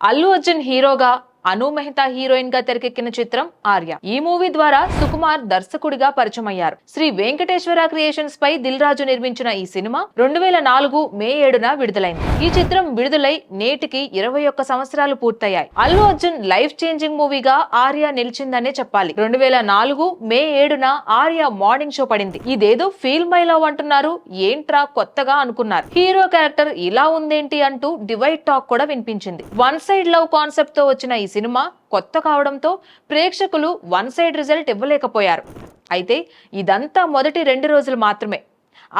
అల్లు అర్జున్ హీరోగా అను మెహతా హీరోయిన్గా తెరకెక్కిన చిత్రం ఆర్య. ఈ మూవీ ద్వారా సుకుమార్ దర్శకుడిగా పరిచయమయ్యారు. శ్రీ వెంకటేశ్వర క్రియేషన్స్ పై దిల్ రాజు నిర్మించిన ఈ సినిమా రెండు వేల నాలుగు మే ఏడున విడుదలైంది. ఈ చిత్రం విడుదలై నేటికి ఇరవై ఒక్క సంవత్సరాలు పూర్తయ్యాయి. అల్లు అర్జున్ లైఫ్ చేంజింగ్ మూవీగా ఆర్య నిలిచిందనే చెప్పాలి. రెండు వేల నాలుగు మే ఏడున ఆర్య మార్నింగ్ షో పడింది. ఇదేదో ఫీల్ మై లవ్ అంటున్నారు. ఏంట్రా కొత్తగా అనుకున్నారు. హీరో క్యారెక్టర్ ఇలా ఉందేంటి అంటూ డివైడ్ టాక్ కూడా వినిపించింది. వన్ సైడ్ లవ్ కాన్సెప్ట్తో వచ్చిన ఈ సినిమా కొత్త కావడంతో ప్రేక్షకులు వన్ సైడ్ రిజల్ట్ ఇవ్వలేకపోయారు. అయితే ఇదంతా మొదటి రెండు రోజులు మాత్రమే.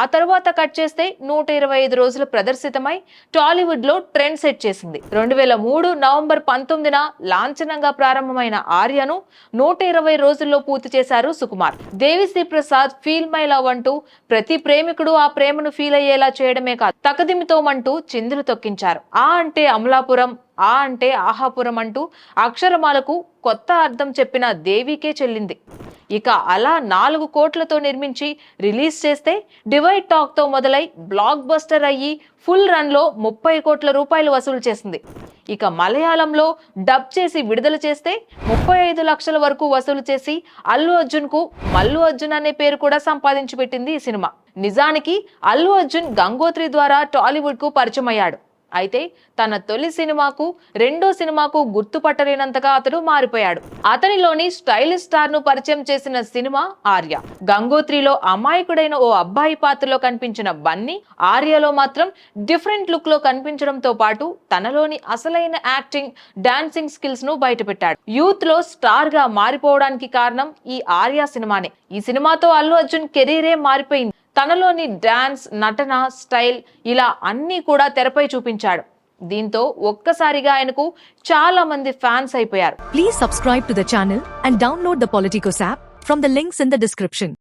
ఆ తర్వాత కట్ చేస్తే నూట ఇరవై ఐదు రోజులు ప్రదర్శితమై టాలీవుడ్లో ట్రెండ్ సెట్ చేసింది. రెండు వేల మూడు నవంబర్ పంతొమ్మిదిన లాంఛనంగా ప్రారంభమైన ఆర్యను నూట ఇరవై రోజుల్లో పూర్తి చేశారు Sukumar. Devi Sri Prasad feel my love అంటూ ప్రతి ప్రేమికుడు ఆ ప్రేమను ఫీల్ అయ్యేలా చేయడమే కాదు తకదిమితోమంటూ చిందులు తొక్కించారు. ఆ అంటే అమలాపురం ఆ అంటే ఆహాపురం అంటూ అక్షరమాలకు కొత్త అర్థం చెప్పిన దేవికే చెల్లింది. ఇక అలా నాలుగు కోట్లతో నిర్మించి రిలీజ్ చేస్తే డివైడ్ టాక్తో మొదలై బ్లాక్ బస్టర్ అయ్యి ఫుల్ రన్లో ముప్పై కోట్ల రూపాయలు వసూలు చేసింది. ఇక మలయాళంలో డబ్ చేసి విడుదల చేస్తే ముప్పై ఐదు లక్షల వరకు వసూలు చేసి అల్లు అర్జున్కు మల్లు అర్జున్ అనే పేరు కూడా సంపాదించి పెట్టింది ఈ సినిమా. నిజానికి అల్లు అర్జున్ గంగోత్రి ద్వారా టాలీవుడ్కు పరిచయం అయ్యాడు అయితే తన తొలి సినిమాకు రెండో సినిమాకు గుర్తుపట్టలేనంతగా అతడు మారిపోయాడు. అతనిలోని స్టైలిష్ స్టార్ను పరిచయం చేసిన సినిమా ఆర్య. గంగోత్రిలో అమాయకుడైన ఓ అబ్బాయి పాత్రలో కనిపించిన బన్నీ ఆర్యలో మాత్రం డిఫరెంట్ లుక్లో కనిపించడంతో పాటు తనలోని అసలైన యాక్టింగ్ డాన్సింగ్ స్కిల్స్ను బయటపెట్టాడు. యూత్లో స్టార్గా మారిపోవడానికి కారణం ఈ ఆర్య సినిమానే. ఈ సినిమాతో అల్లు అర్జున్ కెరీరే మారిపోయింది. తనలోని డాన్స్ నటన స్టైల్ ఇలా అన్నీ కూడా తెరపై చూపించాడు. దీంతో ఒక్కసారిగా ఆయనకు చాలా మంది ఫ్యాన్స్ అయిపోయారు. Please subscribe to the channel and download the Politicos app from the links in the description